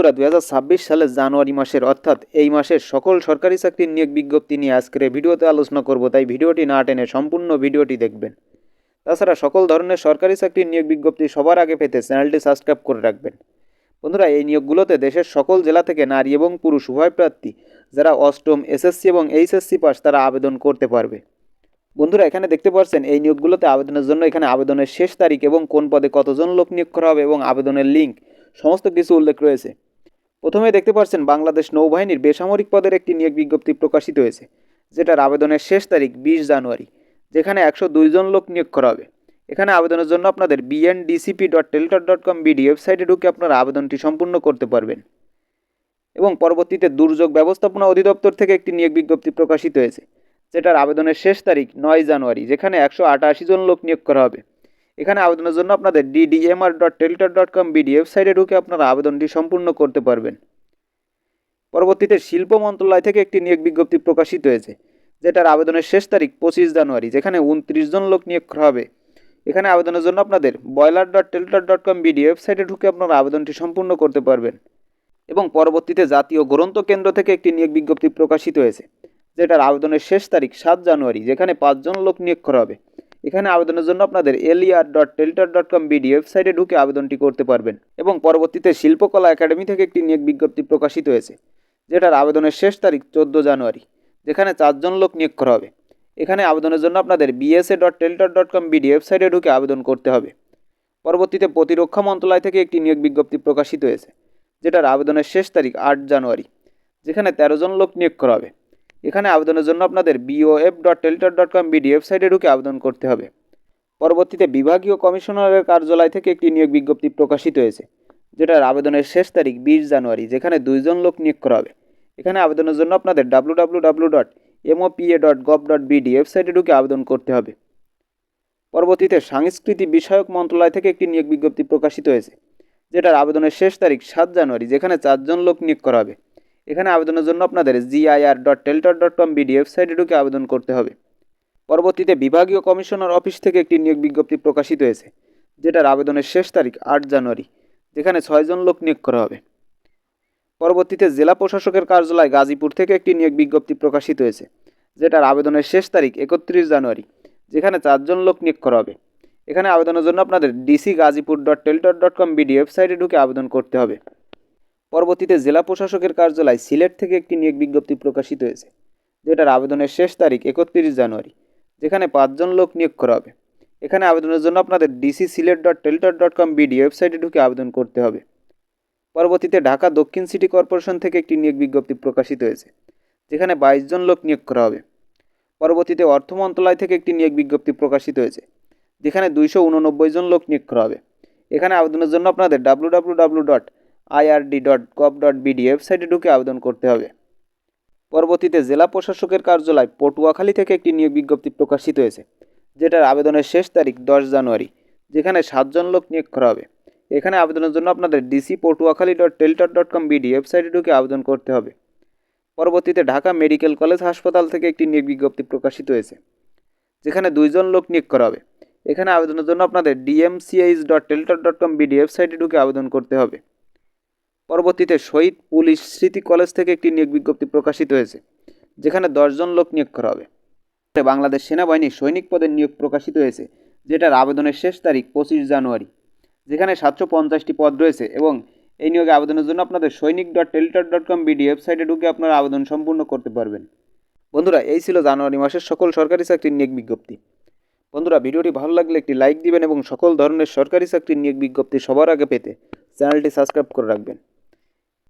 বন্ধুরা, দুই সালের জানুয়ারি মাসের, অর্থাৎ এই মাসের সকল সরকারি চাকরির নিয়োগ বিজ্ঞপ্তি নিয়ে আজকের ভিডিওতে আলোচনা করব। তাই ভিডিওটি না টেনে সম্পূর্ণ ভিডিওটি দেখবেন। তাছাড়া সকল ধরনের সরকারি চাকরির নিয়োগ বিজ্ঞপ্তি সবার আগে পেতে চ্যানেলটি সাবস্ক্রাইব করে রাখবেন। বন্ধুরা, এই নিয়োগগুলোতে দেশের সকল জেলা থেকে নারী এবং পুরুষ উভয় প্রার্থী, যারা অষ্টম এসএসসি এবং এইচএসসি পাস, তারা আবেদন করতে পারবে। বন্ধুরা, এখানে দেখতে পাচ্ছেন, এই নিয়োগগুলোতে আবেদনের জন্য এখানে আবেদনের শেষ তারিখ এবং কোন পদে কতজন লোক নিয়োগ করা হবে এবং আবেদনের লিঙ্ক, সমস্ত কিছু উল্লেখ রয়েছে। প্রথমে দেখতে পাচ্ছেন বাংলাদেশ নৌবাহিনীর বেসামরিক পদের একটি নিয়োগ বিজ্ঞপ্তি প্রকাশিত হয়েছে, যেটার আবেদনের শেষ তারিখ বিশ জানুয়ারি, যেখানে একশো দুইজন লোক নিয়োগ করা হবে। এখানে আবেদনের জন্য আপনাদের BNDCP dot teletalk dot com BD ওয়েবসাইটে ঢুকে আপনারা আবেদনটি সম্পূর্ণ করতে পারবেন। এবং পরবর্তীতে দুর্যোগ ব্যবস্থাপনা অধিদপ্তর থেকে একটি নিয়োগ বিজ্ঞপ্তি প্রকাশিত হয়েছে, যেটার আবেদনের শেষ তারিখ নয় জানুয়ারি, যেখানে একশো আটাশি জন লোক নিয়োগ করা হবে। এখানে আবেদনের জন্য আপনাদের DDMR dot teletalk dot com BD ওয়েবসাইটে ঢুকে আপনারা আবেদনটি সম্পূর্ণ করতে পারবেন। পরবর্তীতে শিল্প মন্ত্রণালয় থেকে একটি নিয়োগ বিজ্ঞপ্তি প্রকাশিত হয়েছে, যেটার আবেদনের শেষ তারিখ পঁচিশ জানুয়ারি, যেখানে উনত্রিশ জন লোক নিয়োগ করা হবে। এখানে আবেদনের জন্য আপনাদের boiler dot teletalk dot com BD ওয়েবসাইটে ঢুকে আপনারা আবেদনটি সম্পূর্ণ করতে পারবেন। এবং পরবর্তীতে জাতীয় গ্রন্থ কেন্দ্র থেকে একটি নিয়োগ বিজ্ঞপ্তি প্রকাশিত হয়েছে, যেটার আবেদনের শেষ তারিখ সাত জানুয়ারি, যেখানে পাঁচজন লোক নিয়োগ করা হবে। এখানে আবেদনের জন্য আপনাদের ELR dot teletalk dot com BD ওয়েবসাইটে ঢুকে আবেদনটি করতে পারবেন এবং পরবর্তীতে শিল্পকলা একাডেমি থেকে একটি নিয়োগ বিজ্ঞপ্তি প্রকাশিত হয়েছে, যেটার আবেদনের শেষ তারিখ চোদ্দ জানুয়ারি, যেখানে চারজন লোক নিয়োগ করা হবে। এখানে আবেদনের জন্য আপনাদের BSA dot teletalk dot com BD ওয়েবসাইটে ঢুকে আবেদন করতে হবে। পরবর্তীতে প্রতিরক্ষা মন্ত্রণালয় থেকে একটি নিয়োগ বিজ্ঞপ্তি প্রকাশিত হয়েছে, যেটার আবেদনের শেষ তারিখ আট জানুয়ারি, যেখানে তেরো জন লোক নিয়োগ করা হবে। এখানে আবেদনের জন্য আপনাদের BOF dot teletalk dot com BD ওয়েবসাইটে ঢুকে আবেদন করতে হবে। পরবর্তীতে বিভাগীয় কমিশনারের কার্যালয় থেকে একটি নিয়োগ বিজ্ঞপ্তি প্রকাশিত হয়েছে, যেটার আবেদনের শেষ তারিখ বিশ জানুয়ারি, যেখানে দুইজন লোক নিয়োগ করা হবে। এখানে আবেদনের জন্য আপনাদের W W W dot MOPA dot gov dot BD ওয়েবসাইটে ঢুকে আবেদন করতে হবে। পরবর্তীতে সাংস্কৃতিক বিষয়ক মন্ত্রণালয় থেকে একটি নিয়োগ বিজ্ঞপ্তি প্রকাশিত হয়েছে, যেটার আবেদনের শেষ তারিখ সাত জানুয়ারি, যেখানে চারজন লোক নিয়োগ করা হবে। এখানে আবেদনের জন্য আপনাদের GIR dot teletalk dot com BD ওয়েবসাইটে ঢুকে আবেদন করতে হবে। পরবর্তীতে বিভাগীয় কমিশনার অফিস থেকে একটি নিয়োগ বিজ্ঞপ্তি প্রকাশিত হয়েছে, যেটার আবেদনের শেষ তারিখ আট জানুয়ারি, যেখানে ছয়জন লোক নিয়োগ করা হবে। পরবর্তীতে জেলা প্রশাসকের কার্যালয় গাজীপুর থেকে একটি নিয়োগ বিজ্ঞপ্তি প্রকাশিত হয়েছে, যেটার আবেদনের শেষ তারিখ একত্রিশ জানুয়ারি, যেখানে চারজন লোক নিয়োগ করা হবে। এখানে আবেদনের জন্য আপনাদের DC Gazipur dot teletalk dot com BD ওয়েবসাইটে ঢুকে আবেদন করতে হবে। পরবর্তীতে জেলা প্রশাসকের কার্যালয় সিলেট থেকে একটি নিয়োগ বিজ্ঞপ্তি প্রকাশিত হয়েছে, যেটার আবেদনের শেষ তারিখ একত্রিশ জানুয়ারি, যেখানে পাঁচজন লোক নিয়োগ করা হবে। এখানে আবেদনের জন্য আপনাদের DC Sylhet dot teletalk dot com BD ওয়েবসাইটে ঢুকে আবেদন করতে হবে। পরবর্তীতে ঢাকা দক্ষিণ সিটি কর্পোরেশন থেকে একটি নিয়োগ বিজ্ঞপ্তি প্রকাশিত হয়েছে, যেখানে বাইশ জন লোক নিয়োগ করা হবে। পরবর্তীতে অর্থ মন্ত্রণালয় থেকে একটি নিয়োগ বিজ্ঞপ্তি প্রকাশিত হয়েছে, যেখানে দুইশো উননব্বই জন লোক নিয়োগ করা হবে। এখানে আবেদনের জন্য আপনাদের W W W dot IRD dot gov dot BD ওয়েবসাইটে ঢুকে আবেদন করতে হবে। পরবর্তীতে জেলা প্রশাসকের কার্যালয় পটুয়াখালী থেকে একটি নিয়োগ বিজ্ঞপ্তি প্রকাশিত হয়েছে, যেটার আবেদনের শেষ তারিখ দশ জানুয়ারি, যেখানে সাতজন লোক নিয়োগ করা হবে। এখানে আবেদনের জন্য আপনাদের DC Patuakhali dot teletalk dot com BD ওয়েবসাইটে ঢুকে আবেদন করতে হবে। পরবর্তীতে ঢাকা মেডিকেল কলেজ হাসপাতাল থেকে একটি নিয়োগ বিজ্ঞপ্তি প্রকাশিত হয়েছে, যেখানে দুইজন লোক নিয়োগ করা হবে। এখানে আবেদনের জন্য আপনাদের DMCH dot teletalk dot com BD ওয়েবসাইটে ঢুকে আবেদন করতে হবে। পরবর্তীতে শহীদ পুলিশ স্মৃতি কলেজ থেকে একটি নিয়োগ বিজ্ঞপ্তি প্রকাশিত হয়েছে, যেখানে দশজন লোক নিয়োগ করা হবে। বাংলাদেশ সেনাবাহিনী সৈনিক পদের নিয়োগ প্রকাশিত হয়েছে, যেটার আবেদনের শেষ তারিখ পঁচিশ জানুয়ারি, যেখানে সাতশো পঞ্চাশটি পদ রয়েছে এবং এই নিয়োগে আবেদনের জন্য আপনাদের সৈনিক dot teletalk dot com BD ওয়েবসাইটে ঢুকে আপনারা আবেদন সম্পূর্ণ করতে পারবেন। বন্ধুরা, এই ছিল জানুয়ারি মাসের সকল সরকারি চাকরির নিয়োগ বিজ্ঞপ্তি। বন্ধুরা, ভিডিওটি ভালো লাগলে একটি লাইক দিবেন এবং সকল ধরনের সরকারি চাকরির নিয়োগ বিজ্ঞপ্তি সবার আগে পেতে চ্যানেলটি সাবস্ক্রাইব করে রাখবেন।